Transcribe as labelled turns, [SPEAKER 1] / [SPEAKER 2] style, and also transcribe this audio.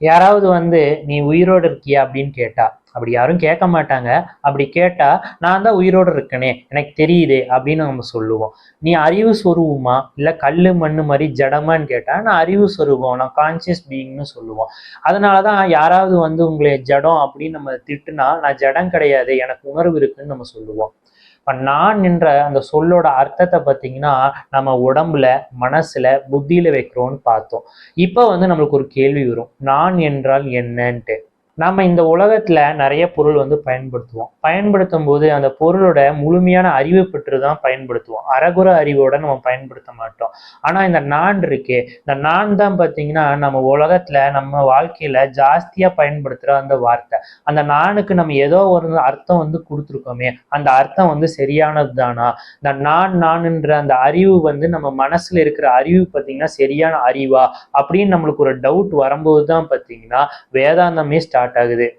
[SPEAKER 1] யாராவது வந்து நீ உயிரோடு இருக்கியா? அப்படின்னு கேட்டா. அப்படி யாரும் கேட்க மாட்டாங்க. அப்படி கேட்டா நான் தான் உயிரோடு இருக்கனே எனக்கு தெரியுதே அப்படின்னு நம்ம சொல்லுவோம். நீ அறிவு சொருவமா? இல்லை கல் மண்ணு மாதிரி ஜடமான்னு கேட்டா நான் அறிவு சொருவம் நான் கான்சியஸ் பீயிங்னு சொல்லுவோம். அதனால தான் யாராவது வந்து உங்களை ஜடம் அப்படின்னு நம்ம திட்டுனா நான் ஜடம் கிடையாது எனக்கு உணர்வு இருக்குன்னு நம்ம சொல்லுவோம். இப்போ நான் என்ற அந்த சொல்லோட அர்த்தத்தை பார்த்தீங்கன்னா நம்ம உடம்புல மனசுல புத்தியில வைக்கிறோம்னு பார்த்தோம். இப்போ வந்து நம்மளுக்கு ஒரு கேள்வி வரும். நான் என்றால் என்னன்ட்டு. நாம் இந்த உலகத்துல நிறைய பொருள் வந்து பயன்படுத்துவோம். பயன்படுத்தும் போது அந்த பொருளோட முழுமையான அறிவு பெற்று தான் பயன்படுத்துவோம். அறகுற அறிவோட நம்ம பயன்படுத்த மாட்டோம். ஆனா இந்த நான் இருக்கே இந்த நான் தான் பார்த்தீங்கன்னா நம்ம உலகத்துல நம்ம வாழ்க்கையில ஜாஸ்தியா பயன்படுத்துற அந்த வார்த்தை. அந்த நானுக்கு நம்ம ஏதோ ஒரு அர்த்தம் வந்து கொடுத்துருக்கோமே அந்த அர்த்தம் வந்து சரியானது தானா இந்த நான் நான்ன்ற அந்த அறிவு வந்து நம்ம மனசுல இருக்கிற அறிவு பார்த்தீங்கன்னா சரியான அறிவா? அப்படின்னு நம்மளுக்கு ஒரு டவுட் வரும்போது தான் பார்த்தீங்கன்னா வேதாந்தமே ஸ்டார்ட் ஆகுது